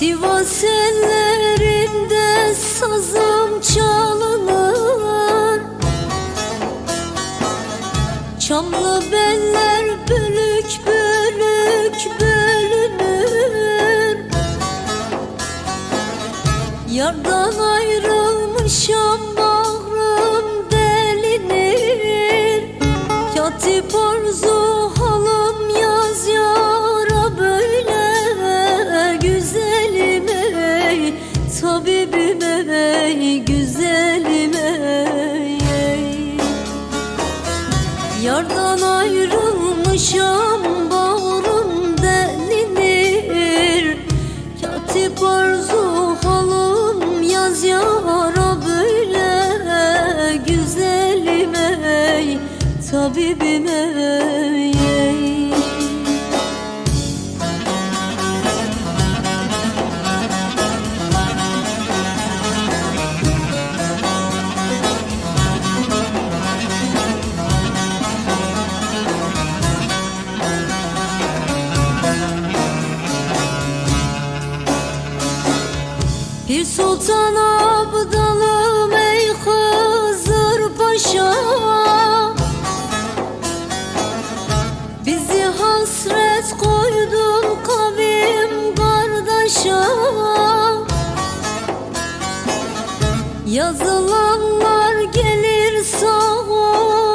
Sivas ellerinde sazım çalınır. Çamlı beller bölük bölük bölünür. Yardan ayrılmışam bağrım arzu halım yaz yara böyle Güzelim ey tabibim ey Bir sultan abdalım ey Hızır Paşa. Bizi hasret koydun kavim kardeşa. Yazılanlar gelir sağ olan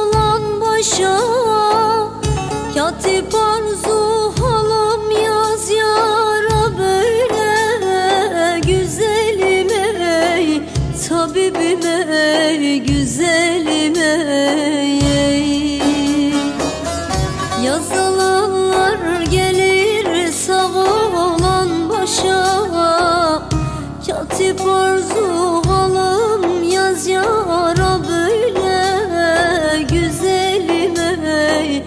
ver güzelime ey. Yazılanlar gelir sağ olan başa Katip arzu alım yaz yara böyle güzelime ey